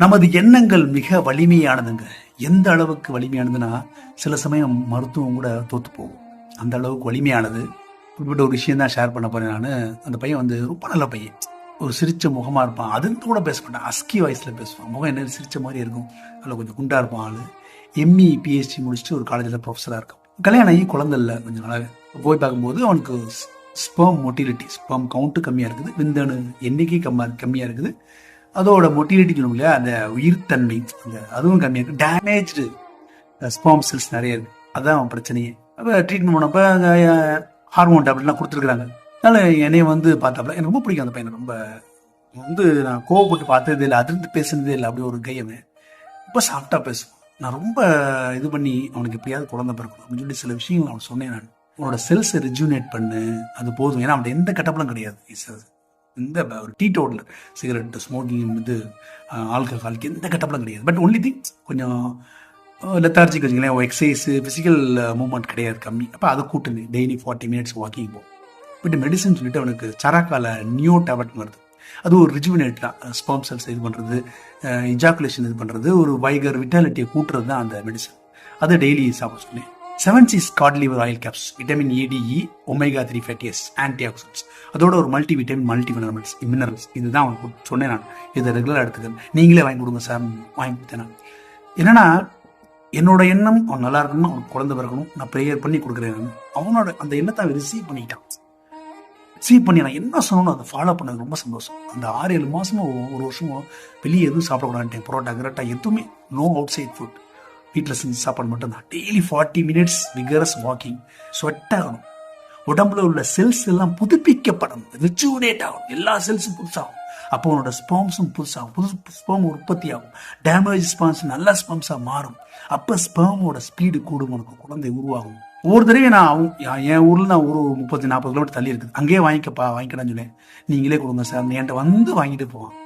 நமது எண்ணங்கள் மிக வலிமையானதுங்க. எந்த அளவுக்கு வலிமையானதுன்னா சில சமயம் மருத்துவம் கூட தோத்து போகும். அந்த அளவுக்கு வலிமையானது. இப்படிப்பட்ட ஒரு விஷயம் தான் ஷேர் பண்ண போறேன் நான். அந்த பையன் வந்து ரொம்ப நல்ல பையன். ஒரு சிரிச்ச முகமாக இருப்பான். அதுன்னு கூட பேச மாட்டான். அஸ்கி வயசுல பேசுவான். முகம் என்ன சிரிச்ச மாதிரி இருக்கும். அதில் கொஞ்சம் குண்டா இருப்பான் ஆள். எம்இ பிஹெச்டி முடிச்சுட்டு ஒரு காலேஜில் ப்ரொஃபஸராக இருக்கும் கல்யாணம் ஆகி குழந்தை இல்லை கொஞ்சம் நாளாக போய் பார்க்கும்போது அவனுக்கு ஸ்பெர்ம் மொட்டிலிட்டி ஸ்பெர்ம் கவுண்ட்டு கம்மியாக இருக்குது. விந்தணு எண்ணிக்கை கம்மா கம்மியாக இருக்குது. அதோட மொட்டிலிட்டி சொல்லுவோம் இல்லையா அந்த உயிர்த்தன்மை அந்த அதுவும் கம்மியாக இருக்குது டேமேஜ்டு ஸ்பாம் செல்ஸ் நிறைய இருக்கு. அதான் அவன் பிரச்சனையே. அப்போ ட்ரீட்மெண்ட் பண்ணப்போ ஹார்மோன் டேப்லெட்லாம் கொடுத்துருக்குறாங்க. அதனால என்னைய வந்து பார்த்தாப்புல எனக்கு ரொம்ப பிடிக்கும் அந்த பையனை. ரொம்ப வந்து நான் கோவப்பட்டு பார்த்ததே இல்லை அதிர்ந்து பேசுனதே இல்லை அப்படி ஒரு கையமே ரொம்ப சாஃப்டாக பேசுவான். நான் ரொம்ப இது பண்ணி அவனுக்கு எப்படியாவது குழந்தை பிறக்கணும் அப்படின்னு சொல்லி சில விஷயங்கள் அவன் சொன்னேன் நான். உன்னோட செல்ஸை ரிஜூனேட் பண்ணு அது போதும். ஏன்னா அவன் எந்த கட்டப்பலும் கிடையாது. இந்த ஒரு டீ டோட்டில் சிகரெட் ஸ்மோக்கிங் இது ஆல்கஹாலுக்கு எந்த கட்டப்படம் கிடையாது. பட் ஒன்லி திங் கொஞ்சம் லெத்தார்ஜி வச்சுங்களேன் எக்ஸசைஸ் ஃபிசிக்கல் மூவ்மெண்ட் கிடையாது கம்மி. அப்போ அதை கூட்டுங்க. டெய்லி ஃபார்ட்டி மினிட்ஸ் வாக்கிங் போ. பட் மெடிசன் சொல்லிட்டு அவனுக்கு சராக்கால நியூ டேப்லெட் வருது. அது ஒரு ரிஜுவினேட் தான். ஸ்பெர்ம் செல்ஸ் இது பண்ணுறது இஜாக்குலேஷன் இது பண்ணுறது ஒரு வைகர் விட்டாலிட்டியை கூட்டுறது தான் அந்த மெடிசன் அதை டெய்லி சாப்பிட சொன்னேன். Seven Seas cod liver oil caps vitamin ADE omega three fatty acids antioxidants அதோட ஒரு multi vitamin multi minerals minerals இதுதான் அவனுக்கு சொன்னேன் நான். இதை ரெகுலராக எடுத்துக்கிறேன். நீங்களே வாங்கி கொடுங்க சார். வாங்கி கொடுத்தேன் நான். என்னன்னா என்னோட எண்ணம் அவன் நல்லா இருக்கணும் அவனுக்கு குழந்தை பிறக்கணும். நான் ப்ரேயர் பண்ணி கொடுக்குறேன் அவனோட அந்த எண்ணத்தை அவன் ரிசீவ் பண்ணிக்கிட்டான் ரிசீவ் பண்ணி நான் என்ன சொன்னோம் அதை ஃபாலோ பண்ணது ரொம்ப சந்தோஷம். அந்த ஆறு ஏழு மாசமும் ஒரு- ஒரு வருஷமும் வெளியே எதுவும் சாப்பிடக்கூடாதுட்டேன் பரோட்டா கிரோட்டா எதுவுமே நோ அவுட் சைட் ஃபுட் வீட்டில் செஞ்சு சாப்பாடு மட்டும்தான். Daily forty minutes vigorous walking sweat ஆகணும் உடம்புல உள்ள செல்ஸ் எல்லாம் புதுப்பிக்கப்படணும். ரிச்சுனேட் ஆகும் எல்லா செல்ஸும் புதுசாகும். அப்போ உன்னோட ஸ்பெர்ம்ஸும் புதுசாகும். புது ஸ்பேம் உற்பத்தி ஆகும் டேமேஜ் ஸ்பெர்ம்ஸ் நல்ல ஸ்பெர்ம்ஸாக மாறும். அப்போ ஸ்பேமோட ஸ்பீடு கூடும் உனக்கு. குழந்தை உருவாகும். ஒவ்வொரு தடவையும் நான் என் ஊரில் நான் ஒரு முப்பத்தி நாற்பது கிலோமீட்டர் தள்ளி இருக்குது. அங்கேயே வாங்கிக்கப்பா வாங்கிக்கடான்னு சொன்னேன். நீங்களே கொடுங்க சார். என்கிட்ட வந்து வாங்கிட்டு போவான்.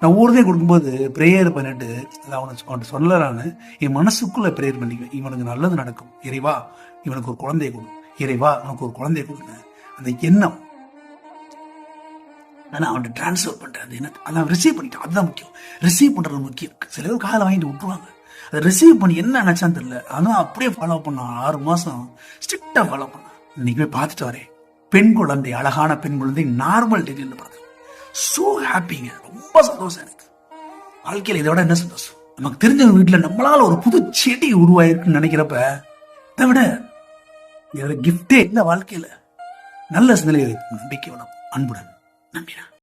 நான் ஊர்தே கொடுக்கும்போது ப்ரேயர் பண்ணிட்டு அதை அவனுக்கு அவன்கிட்ட சொல்லலான்னு என் மனசுக்குள்ள ப்ரேயர் பண்ணிக்குவேன் இவனுக்கு நல்லது நடக்கும். இறைவா இவனுக்கு ஒரு குழந்தைய கொடு. இறைவா உனக்கு ஒரு குழந்தைய கொடுங்க. அந்த எண்ணம். ஆனால் அவன்கிட்ட ட்ரான்ஸ்ஃபர் பண்ணுறது என்ன அதான் ரிசீவ் பண்ணிட்டான் அதுதான் முக்கியம். ரிசீவ் பண்ணுறது முக்கியம். சில பேர் காலை வாங்கிட்டு விட்டுருவாங்க. அதை ரிசீவ் பண்ணி என்ன நினச்சான்னு தெரியல. ஆனால் அப்படியே ஃபாலோ பண்ணான். ஆறு மாதம் ஸ்ட்ரிக்டாக ஃபாலோ பண்ணான். இன்னைக்கு போய் பார்த்துட்டு வரேன். பெண் குழந்தை அழகான பெண் குழந்தை நார்மல் டெலிவரி படுது ஸோ ஹாப்பிங்க ரொம்ப சந்தோஷம் எனக்கு. வாழ்க்கையில் இதை விட என்ன சந்தோஷம்? நமக்கு தெரிஞ்சவங்க வீட்டில் நம்மளால ஒரு புது செடி உருவாயிருக்குன்னு நினைக்கிறப்ப இதை விட இதோட கிஃப்டே இந்த வாழ்க்கையில் நல்ல சிந்தனை நம்பிக்கை அன்புடன் நம்பினா.